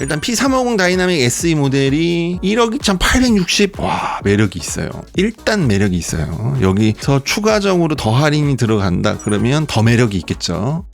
일단 P350 다이나믹 SE 모델이 1억 2,860. 와, 매력이 있어요. 일단 매력이 있어요. 여기서 추가적으로 더 할인이 들어간다. 그러면 더 매력이 있겠죠.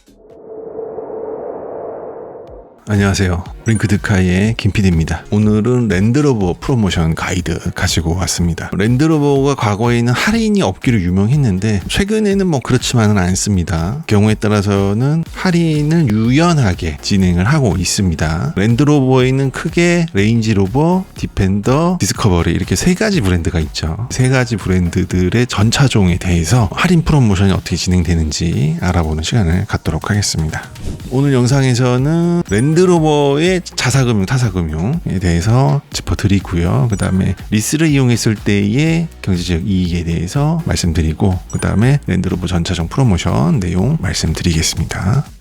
안녕하세요. 링크드카이의 김PD입니다. 오늘은 랜드로버 프로모션 가이드 가지고 왔습니다. 랜드로버가 과거에는 할인이 없기로 유명했는데 최근에는 뭐 그렇지만은 않습니다. 경우에 따라서는 할인을 유연하게 진행을 하고 있습니다. 랜드로버에는 크게 레인지로버, 디펜더, 디스커버리 이렇게 세 가지 브랜드가 있죠. 세 가지 브랜드들의 전차종에 대해서 할인 프로모션이 어떻게 진행되는지 알아보는 시간을 갖도록 하겠습니다. 오늘 영상에서는 랜드 로버의 자사금융, 타사금융에 대해서 짚어드리고요. 그 다음에 리스를 이용했을 때의 경제적 이익에 대해서 말씀드리고, 그 다음에 랜드로버 전차종 프로모션 내용 말씀드리겠습니다.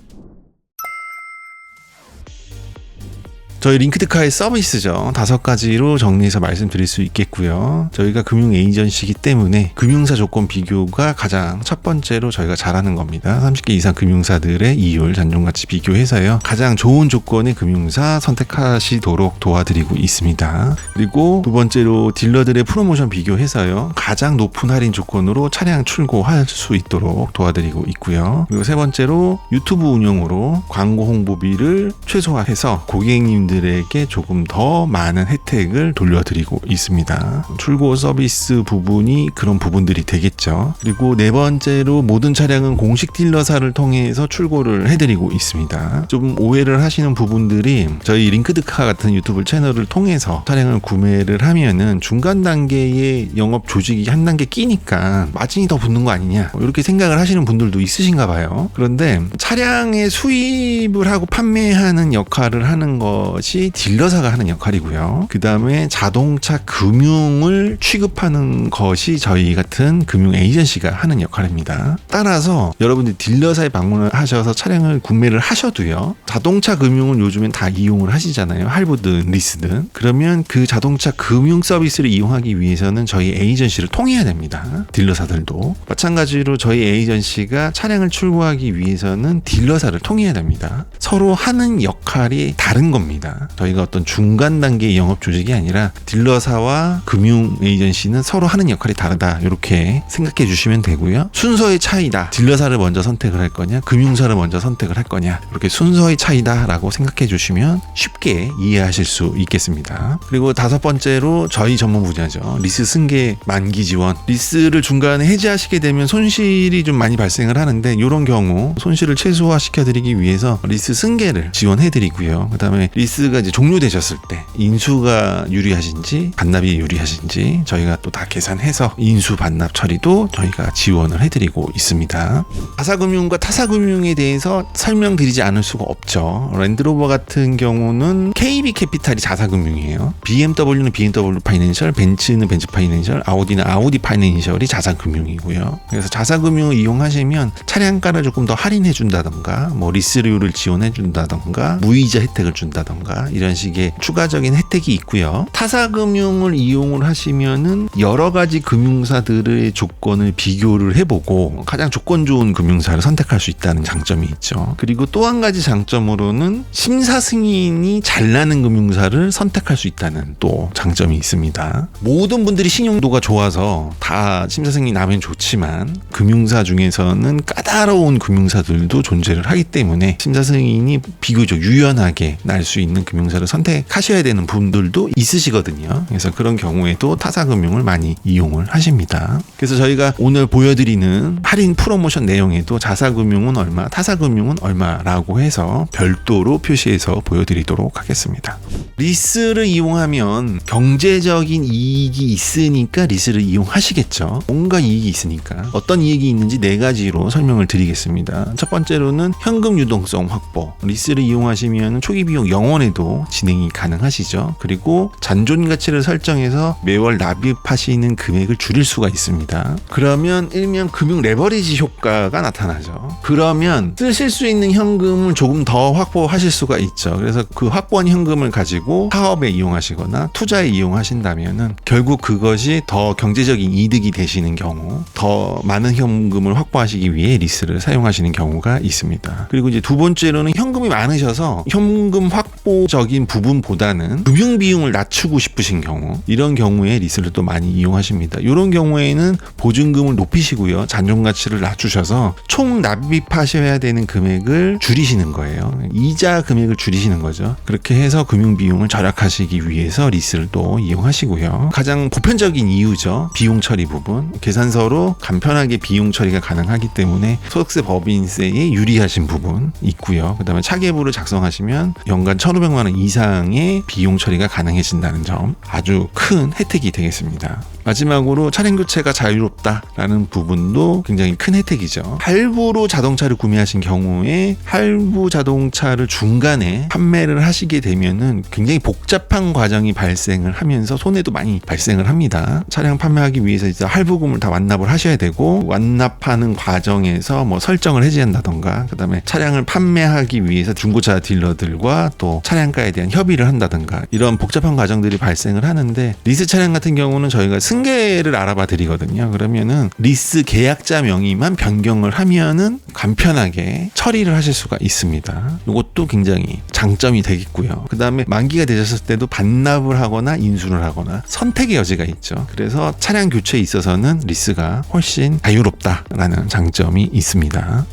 저희 링크드카의 서비스죠. 다섯 가지로 정리해서 말씀드릴 수 있겠고요. 저희가 금융 에이전시이기 때문에 금융사 조건 비교가 가장 첫 번째로 저희가 잘하는 겁니다. 30개 이상 금융사들의 이율, 잔존가치 비교해서요. 가장 좋은 조건의 금융사 선택하시도록 도와드리고 있습니다. 그리고 두 번째로 딜러들의 프로모션 비교해서요. 가장 높은 할인 조건으로 차량 출고할 수 있도록 도와드리고 있고요. 그리고 세 번째로 유튜브 운영으로 광고 홍보비를 최소화해서 고객님들 분들에게 조금 더 많은 혜택을 돌려드리고 있습니다. 출고 서비스 부분이 그런 부분들이 되겠죠. 그리고 네 번째로 모든 차량은 공식 딜러사를 통해서 출고를 해드리고 있습니다. 좀 오해를 하시는 부분들이 저희 링크드카 같은 유튜브 채널을 통해서 차량을 구매를 하면은 중간 단계의 영업 조직이 한 단계 끼니까 마진이 더 붙는 거 아니냐 이렇게 생각을 하시는 분들도 있으신가 봐요. 그런데 차량의 수입을 하고 판매하는 역할을 하는 것이 것이 딜러사가 하는 역할이고요. 그 다음에 자동차 금융을 취급하는 것이 저희 같은 금융 에이전시가 하는 역할입니다. 따라서 여러분들이 딜러사에 방문을 하셔서 차량을 구매를 하셔도요. 자동차 금융은 요즘엔 다 이용을 하시잖아요. 할부든 리스든. 그러면 그 자동차 금융 서비스를 이용하기 위해서는 저희 에이전시를 통해야 됩니다. 딜러사들도. 마찬가지로 저희 에이전시가 차량을 출고하기 위해서는 딜러사를 통해야 됩니다. 서로 하는 역할이 다른 겁니다. 저희가 어떤 중간 단계의 영업 조직이 아니라 딜러사와 금융 에이전시는 서로 하는 역할이 다르다. 이렇게 생각해 주시면 되고요. 순서의 차이다. 딜러사를 먼저 선택을 할 거냐, 금융사를 먼저 선택을 할 거냐. 이렇게 순서의 차이다라고 생각해 주시면 쉽게 이해하실 수 있겠습니다. 그리고 다섯 번째로 저희 전문 분야죠. 리스 승계 만기 지원. 리스를 중간에 해지하시게 되면 손실이 좀 많이 발생을 하는데 이런 경우 손실을 최소화시켜 드리기 위해서 리스 승계를 지원해 드리고요. 그다음에 리스 리스가 이제 종료되셨을 때 인수가 유리하신지 반납이 유리하신지 저희가 또 다 계산해서 인수 반납 처리도 저희가 지원을 해드리고 있습니다. 자사금융과 타사금융에 대해서 설명드리지 않을 수가 없죠. 랜드로버 같은 경우는 KB 캐피탈이 자사금융이에요. BMW는 BMW 파이낸셜, 벤츠는 벤츠 파이낸셜, 아우디는 아우디 파이낸셜이 자사금융이고요. 그래서 자사금융을 이용하시면 차량가를 조금 더 할인해 준다던가, 뭐 리스료를 지원해 준다던가, 무이자 혜택을 준다던가 이런 식의 추가적인 혜택이 있고요. 타사금융을 이용을 하시면은 여러 가지 금융사들의 조건을 비교를 해보고 가장 조건 좋은 금융사를 선택할 수 있다는 장점이 있죠. 그리고 또 한 가지 장점으로는 심사 승인이 잘 나는 금융사를 선택할 수 있다는 또 장점이 있습니다. 모든 분들이 신용도가 좋아서 다 심사 승인이 나면 좋지만 금융사 중에서는 까다로운 금융사들도 존재를 하기 때문에 심사 승인이 비교적 유연하게 날 수 있는 금융사를 선택하셔야 되는 분들도 있으시거든요. 그래서 그런 경우에도 타사금융을 많이 이용을 하십니다. 그래서 저희가 오늘 보여드리는 할인 프로모션 내용에도 자사금융은 얼마, 타사금융은 얼마라고 해서 별도로 표시해서 보여드리도록 하겠습니다. 리스를 이용하면 경제적인 이익이 있으니까 리스를 이용하시겠죠. 뭔가 이익이 있으니까. 어떤 이익이 있는지 네 가지로 설명을 드리겠습니다. 첫 번째로는 현금 유동성 확보. 리스를 이용하시면 초기 비용 0원에 통해도 진행이 가능하시죠. 그리고 잔존 가치를 설정해서 매월 납입하시는 금액을 줄일 수가 있습니다. 그러면 일명 금융 레버리지 효과가 나타나죠. 그러면 쓰실 수 있는 현금을 조금 더 확보하실 수가 있죠. 그래서 그 확보한 현금을 가지고 사업에 이용하시거나 투자에 이용하신다면은 결국 그것이 더 경제적인 이득이 되시는 경우 더 많은 현금을 확보하시기 위해 리스를 사용하시는 경우가 있습니다. 그리고 이제 두 번째로는 현금이 많으셔서 현금 확보 재고적인 부분보다는 금융 비용을 낮추고 싶으신 경우 이런 경우에 리스를 또 많이 이용하십니다. 이런 경우에는 보증금을 높이시고요. 잔존 가치를 낮추셔서 총 납입하셔야 되는 금액을 줄이시는 거예요. 이자 금액을 줄이시는 거죠. 그렇게 해서 금융 비용을 절약하시기 위해서 리스를 또 이용하시고요. 가장 보편적인 이유죠. 비용 처리 부분. 계산서로 간편하게 비용 처리가 가능하기 때문에 소득세 법인세에 유리하신 부분 있고요. 그다음에 차계부를 작성하시면 연간 1,500만 원 이상의 비용 처리가 가능해진다는 점 아주 큰 혜택이 되겠습니다. 마지막으로 차량 교체가 자유롭다라는 부분도 굉장히 큰 혜택이죠. 할부로 자동차를 구매하신 경우에 할부 자동차를 중간에 판매를 하시게 되면은 굉장히 복잡한 과정이 발생을 하면서 손해도 많이 발생을 합니다. 차량 판매하기 위해서 이제 할부금을 다 완납을 하셔야 되고 완납하는 과정에서 뭐 설정을 해지한다던가 그다음에 차량을 판매하기 위해서 중고차 딜러들과 또 차량가에 대한 협의를 한다던가 이런 복잡한 과정들이 발생을 하는데 리스 차량 같은 경우는 저희가 승 계를 알아봐 드리거든요. 그러면은 리스 계약자 명의만 변경을 하면은 간편하게 처리를 하실 수가 있습니다. 이것도 굉장히 장점이 되겠고요. 그 다음에 만기가 되셨을 때도 반납을 하거나 인수를 하거나 선택의 여지가 있죠. 그래서 차량 교체에 있어서는 리스가 훨씬 자유롭다라는 장점이 있습니다.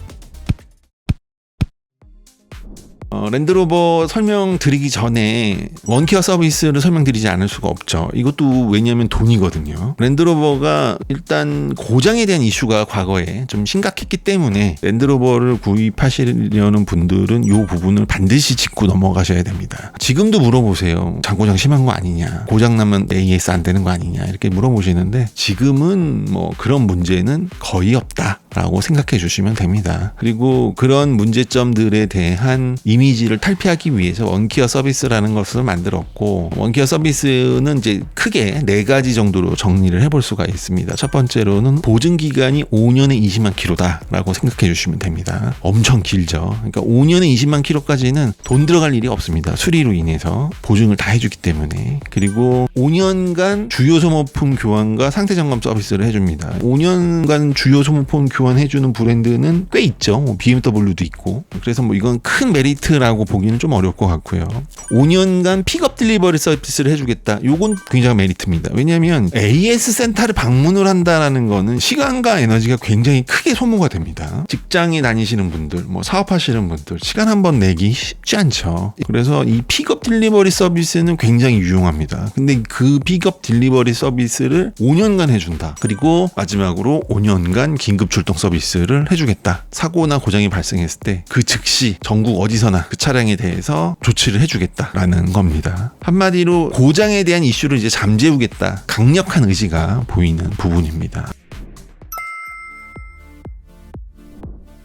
어, 랜드로버 설명드리기 전에 원케어 서비스를 설명드리지 않을 수가 없죠. 이것도 왜냐하면 돈이거든요. 랜드로버가 일단 고장에 대한 이슈가 과거에 좀 심각했기 때문에 랜드로버를 구입하시려는 분들은 이 부분을 반드시 짚고 넘어가셔야 됩니다. 지금도 물어보세요. 장고장 심한 거 아니냐? 고장 나면 AS 안 되는 거 아니냐? 이렇게 물어보시는데 지금은 뭐 그런 문제는 거의 없다. 라고 생각해 주시면 됩니다. 그리고 그런 문제점들에 대한 이미지를 탈피하기 위해서 원키어 서비스라는 것을 만들었고 원키어 서비스는 이제 크게 네 가지 정도로 정리를 해볼 수가 있습니다. 첫 번째로는 보증 기간이 5년에 20만 킬로다라고 생각해 주시면 됩니다. 엄청 길죠. 그러니까 5년에 20만 킬로까지는 돈 들어갈 일이 없습니다. 수리로 인해서 보증을 다 해주기 때문에 그리고 5년간 주요 소모품 교환과 상태 점검 서비스를 해줍니다. 5년간 주요 소모품 교환 해주는 브랜드는 꽤 있죠. 뭐 BMW도 있고 그래서 뭐 이건 큰 메리트라고 보기는 좀 어려울 것 같고요. 5년간 픽업 딜리버리 서비스를 해주겠다. 요건 굉장히 메리트입니다. 왜냐하면 AS 센터를 방문을 한다라는 거는 시간과 에너지가 굉장히 크게 소모가 됩니다. 직장에 다니시는 분들, 뭐 사업하시는 분들 시간 한 번 내기 쉽지 않죠. 그래서 이 픽업 딜리버리 서비스는 굉장히 유용합니다. 근데 그 픽업 딜리버리 서비스를 5년간 해준다. 그리고 마지막으로 5년간 긴급 출동 서비스를 해주겠다. 사고나 고장이 발생했을 때 그 즉시 전국 어디서나 그 차량에 대해서 조치를 해주겠다라는 겁니다. 한마디로 고장에 대한 이슈를 이제 잠재우겠다. 강력한 의지가 보이는 부분입니다.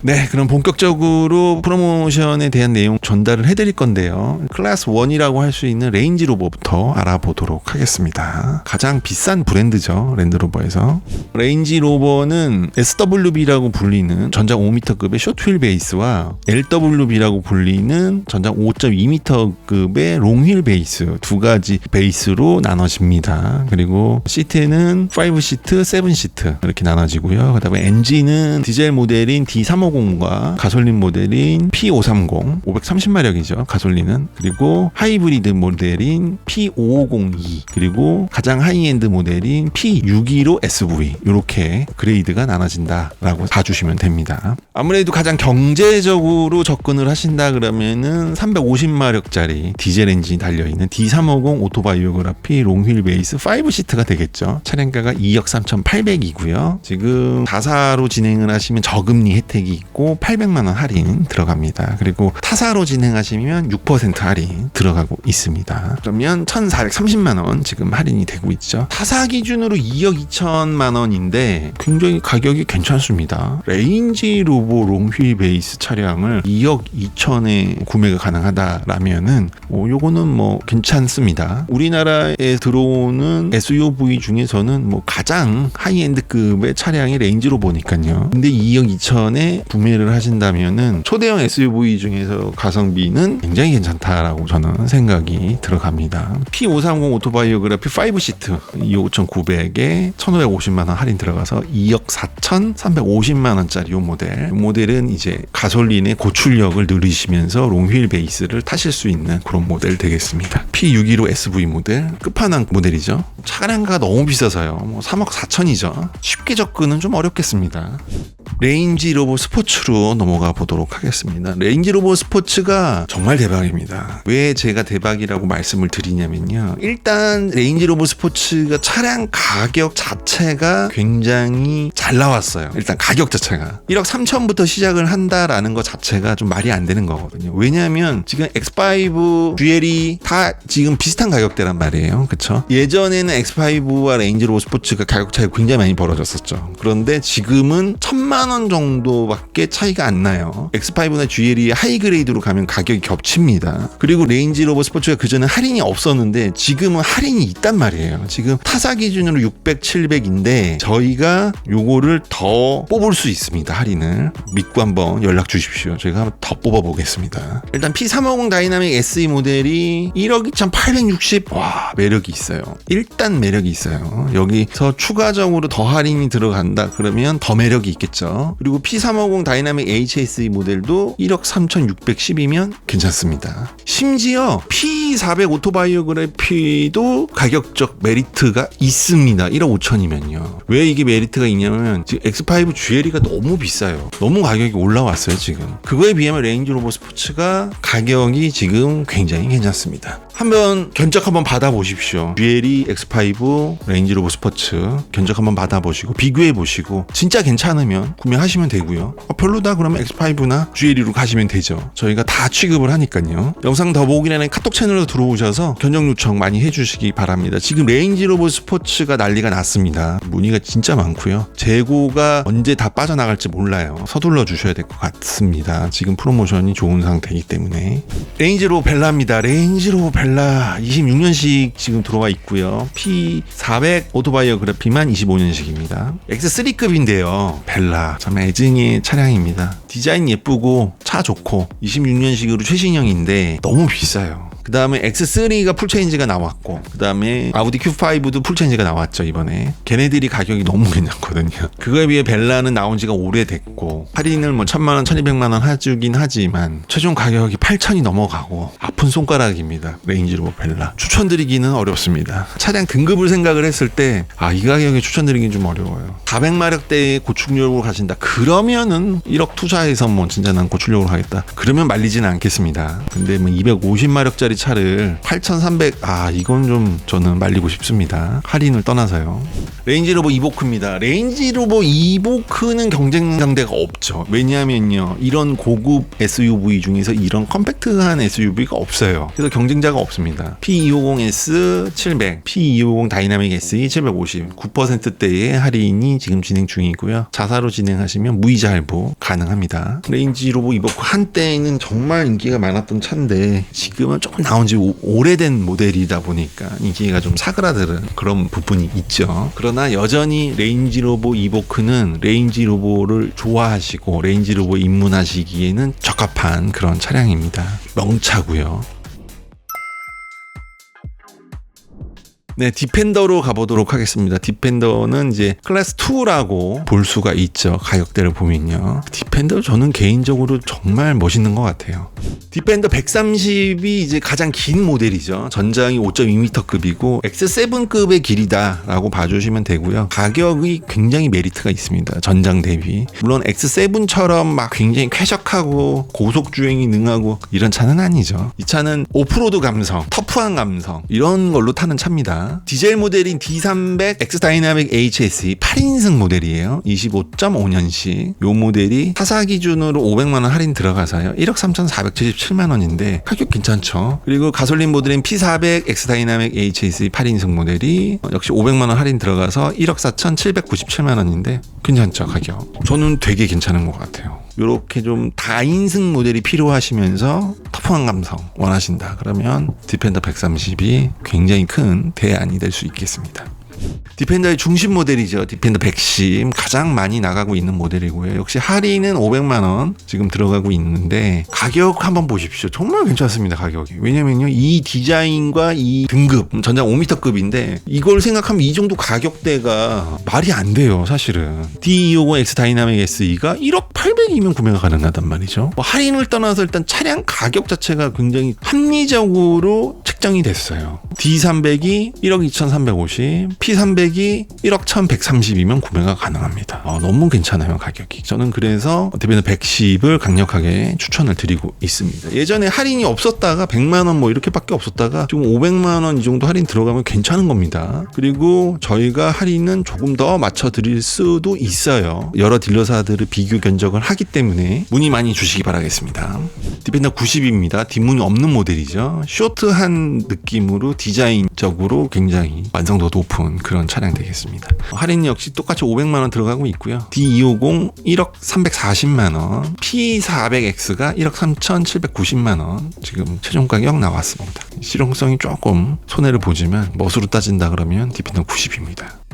네, 그럼 본격적으로 프로모션에 대한 내용 전달을 해드릴 건데요. 클래스 1이라고 할 수 있는 레인지 로버부터 알아보도록 하겠습니다. 가장 비싼 브랜드죠, 랜드로버에서. 레인지 로버는 SWB라고 불리는 전장 5m급의 쇼트휠 베이스와 LWB라고 불리는 전장 5.2m급의 롱휠 베이스 두 가지 베이스로 나눠집니다. 그리고 시트는 5시트, 7시트 이렇게 나눠지고요. 그 다음에 엔진은 디젤 모델인 D350 550과 가솔린 모델인 P530 530마력이죠 가솔린은. 그리고 하이브리드 모델인 P5502 그리고 가장 하이엔드 모델인 P615 SV 이렇게 그레이드가 나눠진다라고 봐주시면 됩니다 아무래도 가장 경제적으로 접근을 하신다 그러면은 350마력짜리 디젤 엔진이 달려있는 D350 오토바이오그라피 롱휠 베이스 5시트가 되겠죠 차량가가 2억 3,800이고요 지금 다사로 진행을 하시면 저금리 혜택이 있고 800만 원 할인 들어갑니다. 그리고 타사로 진행하시면 6% 할인 들어가고 있습니다. 그러면 1,430만 원 지금 할인이 되고 있죠. 타사 기준으로 2억 2천만 원인데 굉장히 가격이 괜찮습니다. 레인지 로보 롱휠 베이스 차량을 2억 2천에 구매가 가능하다라면은 뭐 요거는 뭐 괜찮습니다. 우리나라에 들어오는 SUV 중에서는 뭐 가장 하이엔드급의 차량이 레인지 로 보니까요. 근데 2억 2천에 구매를 하신다면은 초대형 SUV 중에서 가성비는 굉장히 괜찮다라고 저는 생각이 들어갑니다. P530 오토바이오그래피 5시트 25,900에 1,550만 원 할인 들어가서 2억 4,350만 원짜리 이 모델 모델은 이제 가솔린의 고출력을 누리시면서 롱휠 베이스를 타실 수 있는 그런 모델 되겠습니다. P615 SV 모델 끝판왕 모델이죠. 차량가가 너무 비싸서요. 뭐 3억 4천이죠. 쉽게 접근은 좀 어렵겠습니다. 레인지 로버 스포츠로 넘어가 보도록 하겠습니다. 레인지 로버 스포츠가 정말 대박입니다. 왜 제가 대박이라고 말씀을 드리냐면요. 일단 레인지 로버 스포츠가 차량 가격 자체가 굉장히 잘 나왔어요. 일단 가격 자체가 1억 3천부터 시작을 한다라는 것 자체가 좀 말이 안 되는 거거든요. 왜냐하면 지금 X5, GL이 다 지금 비슷한 가격대란 말이에요. 그쵸? 예전에는 X5와 레인지 로버 스포츠가 가격 차이가 굉장히 많이 벌어졌었죠. 그런데 지금은 천만 원 정도밖에 차이가 안 나요. X5나 GL이 하이그레이드로 가면 가격이 겹칩니다. 그리고 레인지 로버 스포츠가 그전에 할인이 없었는데 지금은 할인이 있단 말이에요. 지금 타사 기준으로 600, 700인데 저희가 요거를 더 뽑을 수 있습니다. 할인을 믿고 한번 연락 주십시오. 저희가 한번 더 뽑아 보겠습니다. 일단 P350 다이나믹 SE 모델이 1억 2,860. 와 매력이 있어요. 일단 매력이 있어요. 여기서 추가적으로 더 할인이 들어간다 그러면 더 매력이 있겠죠. 그리고 P350 다이나믹 HSE 모델도 1억 3,610이면 괜찮습니다. 심지어 P400 오토바이오그래피도 가격적 메리트가 있습니다. 1억 5천이면요. 왜 이게 메리트가 있냐면 지금 X5 GLE가 너무 비싸요. 너무 가격이 올라왔어요, 지금. 그거에 비하면 레인지 로버 스포츠가 가격이 지금 굉장히 괜찮습니다. 한번 견적 한번 받아보십시오. GLE X5 레인지 로버 스포츠 견적 한번 받아보시고 비교해 보시고 진짜 괜찮으면 구매하시면 되고요. 어, 별로다 그러면 X5나 GLE로 가시면 되죠. 저희가 다 취급을 하니까요. 영상 더 보기 전에 카톡 채널로 들어오셔서 견적 요청 많이 해주시기 바랍니다. 지금 레인지 로버 스포츠가 난리가 났습니다. 문의가 진짜 많고요. 재고가 언제 다 빠져나갈지 몰라요. 서둘러 주셔야 될 것 같습니다. 지금 프로모션이 좋은 상태이기 때문에 레인지로 벨라입니다. 레인지로 벨라 26년식 지금 들어와 있고요. P400 오토바이오그래피만 25년식입니다. X3급인데요. 벨라 참 애증의 차량입니다. 디자인 예쁘고 차 좋고 26년식으로 최신형인데 너무 비싸요. 그 다음에 X3가 풀체인지가 나왔고 그 다음에 아우디 Q5도 풀체인지가 나왔죠 이번에. 걔네들이 가격이 너무 괜찮거든요. 그거에 비해 벨라는 나온 지가 오래됐고 할인을 뭐 천만원 천이백만원 해주긴 하지만 최종 가격이 8천이 넘어가고 아픈 손가락입니다 레인지로버 벨라. 추천드리기는 어렵습니다. 차량 등급을 생각을 했을 때 아 이 가격에 추천드리긴 좀 어려워요. 400마력대의 고출력으로 가신다. 그러면은 1억 투자해서 뭐 진짜 난 고출력으로 가겠다. 그러면 말리지는 않겠습니다. 근데 뭐 250마력짜리 차를 8,300, 아, 이건 좀 저는 말리고 싶습니다. 할인을 떠나서요. 레인지로버 이보크입니다. 레인지로버 이보크는 경쟁 상대가 없죠. 왜냐하면요. 이런 고급 SUV 중에서 이런 컴팩트한 SUV가 없어요. 그래서 경쟁자가 없습니다. P250S 700, P250 다이나믹 SE 750, 9%대의 할인이 지금 진행 중이고요. 자사로 진행하시면 무이자 할부 가능합니다. 레인지로버 이보크 한때는 정말 인기가 많았던 차인데 지금은 조금 나온 지 오, 오래된 모델이다 보니까 인기가 좀 사그라드는 그런 부분이 있죠. 그러나 여전히 레인지로버 이보크는 레인지로버를 좋아하시고 레인지로버 입문하시기에는 적합한 그런 차량입니다. 명차고요. 네, 디펜더로 가보도록 하겠습니다. 디펜더는 이제 클래스 2라고 볼 수가 있죠. 가격대를 보면요. 디펜더 저는 개인적으로 정말 멋있는 것 같아요. 디펜더 130이 이제 가장 긴 모델이죠. 전장이 5.2m급이고 X7급의 길이다라고 봐주시면 되고요. 가격이 굉장히 메리트가 있습니다. 전장 대비. 물론 X7처럼 막 굉장히 쾌적하고 고속 주행이 능하고 이런 차는 아니죠. 이 차는 오프로드 감성, 터프한 감성 이런 걸로 타는 차입니다. 디젤 모델인 D300 X 다이나믹 HSE 8인승 모델이에요. 25.5년식. 요 모델이 타사 기준으로 500만 원 할인 들어가서요. 1억 3,477만 원인데 가격 괜찮죠. 그리고 가솔린 모델인 P400 X 다이나믹 HSE 8인승 모델이 역시 500만 원 할인 들어가서 1억 4,797만 원인데 괜찮죠 가격. 저는 되게 괜찮은 것 같아요. 이렇게 좀 다인승 모델이 필요하시면서 터프한 감성 원하신다 그러면 디펜더 130이 굉장히 큰 대안이 될 수 있겠습니다. 디펜더의 중심 모델이죠. 디펜더 110 가장 많이 나가고 있는 모델이고요. 역시 할인은 500만 원 지금 들어가고 있는데 가격 한번 보십시오. 정말 괜찮습니다. 가격이. 왜냐면요. 이 디자인과 이 등급 전장 5m급인데 이걸 생각하면 이 정도 가격대가 말이 안 돼요. 사실은. D250X 다이나믹 SE가 1억 800이면 구매가 가능하단 말이죠. 뭐 할인을 떠나서 일단 차량 가격 자체가 굉장히 합리적으로 책정이 됐어요. D300이 1억 2,350, P300이 1억 1,130이면 구매가 가능합니다. 어, 너무 괜찮아요, 가격이. 저는 그래서 대변인 110을 강력하게 추천을 드리고 있습니다. 예전에 할인이 없었다가 100만원 뭐 이렇게밖에 없었다가 지금 500만원 이 정도 할인 들어가면 괜찮은 겁니다. 그리고 저희가 할인은 조금 더 맞춰 드릴 수도 있어요. 여러 딜러사들을 비교 견적을 하기 때문에 문의 많이 주시기 바라겠습니다. 디펜더 90입니다. 뒷문이 없는 모델이죠. 쇼트한 느낌으로 디자인적으로 굉장히 완성도 높은 그런 차량 되겠습니다. 할인 역시 똑같이 500만 원 들어가고 있고요. D250 1억 340만 원, P400X가 1억 3,790만 원 지금 최종 가격 나왔습니다. 실용성이 조금 손해를 보지만 멋으로 따진다 그러면 디펜더 90입니다.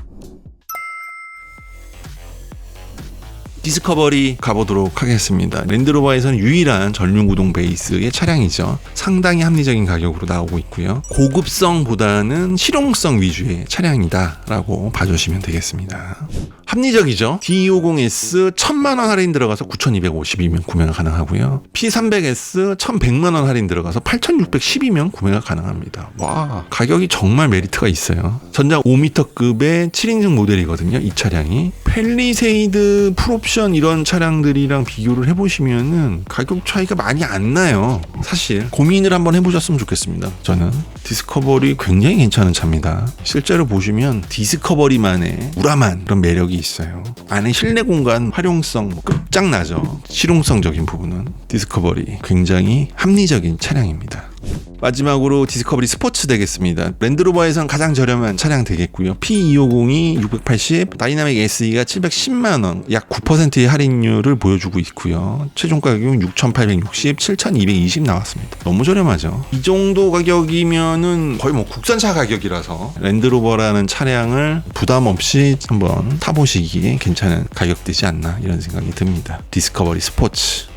디스커버리 가보도록 하겠습니다. 랜드로버에서는 유일한 전륜구동 베이스의 차량이죠. 상당히 합리적인 가격으로 나오고 있고요. 고급성보다는 실용성 위주의 차량이다라고 봐주시면 되겠습니다. 합리적이죠. D250S 1000만 원 할인 들어가서 9250이면 구매가 가능하고요. P300S 1100만 원 할인 들어가서 8610이면 구매가 가능합니다. 와, 가격이 정말 메리트가 있어요. 전장 5m급의 7인승 모델이거든요. 이 차량이. 펠리세이드 풀옵션 이런 차량들이랑 비교를 해보시면은 가격 차이가 많이 안 나요. 사실 고민을 한번 해보셨으면 좋겠습니다. 저는 디스커버리 굉장히 괜찮은 차입니다. 실제로 보시면 디스커버리만의 우람한 그런 매력이 있어요. 안에 실내 공간 활용성 뭐 끝장나죠. 실용성적인 부분은 디스커버리 굉장히 합리적인 차량입니다. 마지막으로 디스커버리 스포츠 되겠습니다. 랜드로버에선 가장 저렴한 차량 되겠고요. P250이 680, 다이나믹 SE가 710만 원, 약 9%의 할인율을 보여주고 있고요. 최종 가격은 6,860, 7,220 나왔습니다. 너무 저렴하죠. 이 정도 가격이면은 거의 뭐 국산차 가격이라서 랜드로버라는 차량을 부담 없이 한번 타보시기에 괜찮은 가격대지 않나 이런 생각이 듭니다. 디스커버리 스포츠.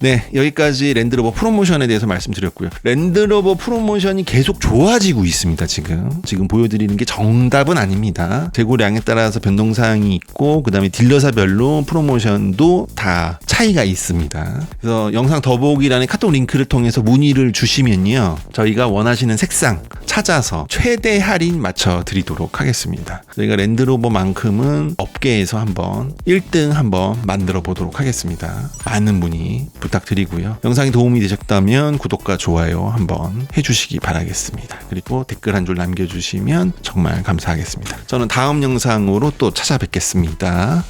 네, 여기까지 랜드로버 프로모션에 대해서 말씀드렸고요. 랜드로버 프로모션이 계속 좋아지고 있습니다, 지금. 지금 보여드리는 게 정답은 아닙니다. 재고량에 따라서 변동사항이 있고, 그 다음에 딜러사별로 프로모션도 다 차이가 있습니다. 그래서 영상 더보기란에 카톡 링크를 통해서 문의를 주시면요. 저희가 원하시는 색상 찾아서 최대 할인 맞춰 드리도록 하겠습니다. 저희가 랜드로버만큼은 업계에서 한번 1등 한번 만들어 보도록 하겠습니다. 많은 문의 부탁드리고요. 영상이 도움이 되셨다면 구독과 좋아요 한번 해주시기 바라겠습니다. 그리고 댓글 한 줄 남겨주시면 정말 감사하겠습니다. 저는 다음 영상으로 또 찾아뵙겠습니다.